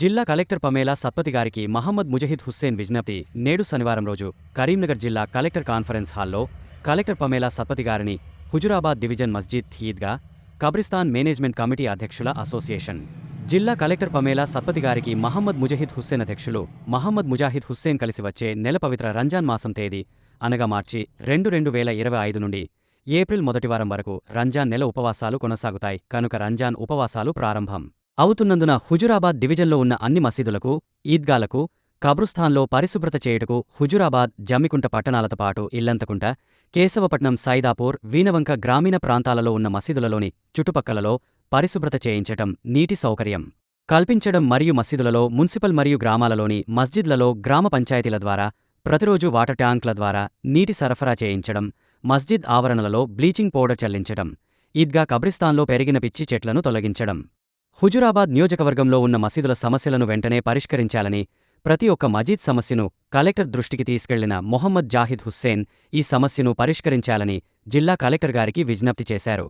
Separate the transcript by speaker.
Speaker 1: జిల్లా collector Pamela Satpathy గారికి మహమ్మద్ ముజహిద్ హుస్సేన్ విజ్ఞప్తి. నేడు శనివారం రోజు కరీంనగర్ జిల్లా కలెక్టర్ కాన్ఫరెన్స్ హాల్లో కలెక్టర్ పమేలా సత్పతి గారిని హుజురాబాద్ డివిజన్ మస్జిద్ ఈద్గా కబ్రిస్తాన్ మేనేజ్మెంట్ కమిటీ అధ్యక్షుల అసోసియేషన్. జిల్లా కలెక్టర్ పమేలా సత్పతి గారికి మహమ్మద్ ముజహిద్ హుస్సేన్ అధ్యక్షులు మహమ్మద్ ముజాహిద్ హుస్సేన్ కలిసి వచ్చే నెల పవిత్ర రంజాన్ మాసం తేదీ అనగా మార్చి రెండు రెండు వేల ఇరవై ఐదు నుండి ఏప్రిల్ మొదటి వారం వరకు రంజాన్ నెల ఉపవాసాలు కొనసాగుతాయి. కనుక రంజాన్ ఉపవాసాలు ప్రారంభం. అవుతున్నందున హుజురాబాద్ డివిజన్లో ఉన్న అన్ని మసీదులకు ఈద్గాలకు కబ్రుస్థాన్లో పరిశుభ్రత చేయుటకు హుజురాబాద్ జమ్మికుంట పట్టణాలతో పాటు ఇల్లంతకుంట కేశవపట్నం సైదాపూర్ వీనవంక గ్రామీణ ప్రాంతాలలో ఉన్న మసీదులలోని చుట్టుపక్కలలో పరిశుభ్రత చేయించటం నీటి సౌకర్యం. కల్పించడం మరియు మసీదులలో మున్సిపల్ మరియు గ్రామాలలోని మస్జిద్లలో గ్రామ పంచాయతీల ద్వారా ప్రతిరోజు వాటర్ ట్యాంకుల ద్వారా నీటి సరఫరా చేయించడం మస్జిద్ ఆవరణలలో బ్లీచింగ్ పౌడర్ చల్లించడం ఈద్గా కబ్రిస్తాన్లో పెరిగిన పిచ్చి చెట్లను తొలగించడం. హుజురాబాద్ నియోజకవర్గంలో ఉన్న మసీదుల సమస్యలను వెంటనే పరిష్కరించాలని ప్రతి ఒక్క మజీద్ సమస్యను కలెక్టర్ దృష్టికి తీసుకెళ్ళిన మొహమ్మద్ జాహిద్ హుస్సేన్ ఈ సమస్యను పరిష్కరించాలని జిల్లా కలెక్టర్ గారికి విజ్ఞప్తి చేశారు.